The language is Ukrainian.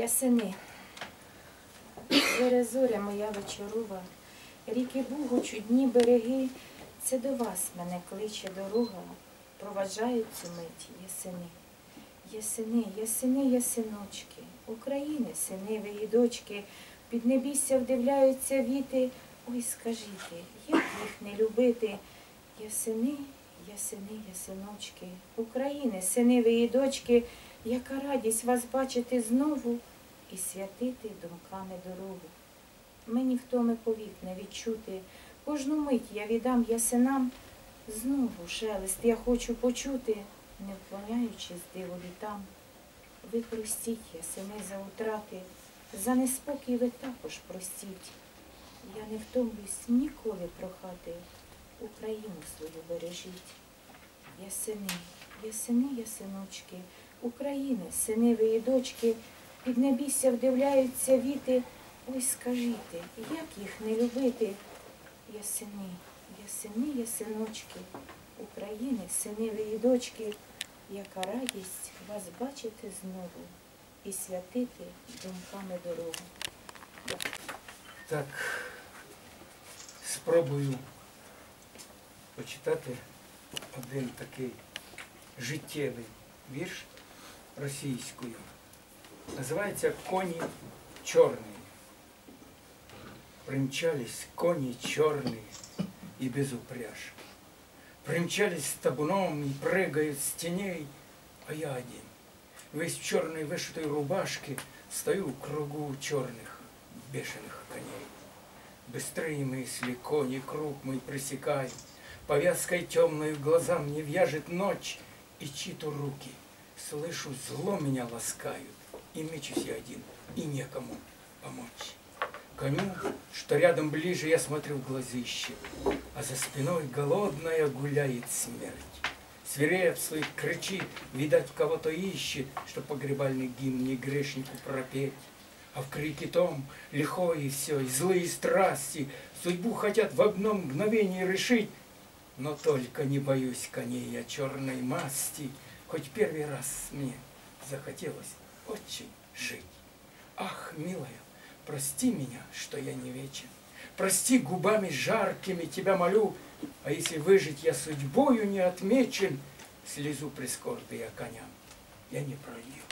Ясени, зоря зоря моя вечорова, ріки Бугу, чудні береги, це до вас мене кличе дорога, проваджають цю мить ясени. Ясени, ясени, ясиночки, України, сини ви і дочки, під небісся вдивляються віти. Ой, скажіть, як їх не любити? Ясени, ясени, ясиночки, України, сини ви і дочки, яка радість вас бачити знову і святити думками дорогу. Мені втоми повік не відчути, кожну мить я віддам ясинам, знову шелест я хочу почути, не вклоняючись диву літам. Ви простіть, ясини, за утрати, за неспокій ви також простіть. Я не втомлюсь ніколи прохати, Україну свою бережіть. Ясини, ясини, ясиночки, України, сини ви і дочки, під небісся вдивляються віти. Ой, скажіть, як їх не любити? Ясини, ясини, ясиночки, України, сини ви дочки, яка радість вас бачити знову і святити думками дорогу. Так, спробую почитати один такий життєвий вірш російською. Називається Коні чорні. Примчались кони черные и без упряжки. Примчались с табуном и прыгают с теней, а я один. Весь в черной вышитой рубашке стою в кругу черных бешеных коней. Быстрые мысли, кони, круг мой пресекай, Повязкой темной глазам не вяжет ночь, И чьи-то руки, слышу, зло меня ласкают, И мечусь я один, и некому помочь. Коню, что рядом ближе, я смотрю в глазище, А за спиной голодная гуляет смерть. Свирепствует, кричит, видать, кого-то ищет, Что погребальный гимн не грешнику пропеть. А в крике том лихое все, и злые страсти Судьбу хотят в одно мгновение решить, Но только не боюсь коней я черной масти, Хоть первый раз мне захотелось очень жить. Ах, милая, прости меня, что я не вечен. Прости губами жаркими тебя молю, А если выжить я судьбою не отмечен, Слезу прискорбия коням я не пролью.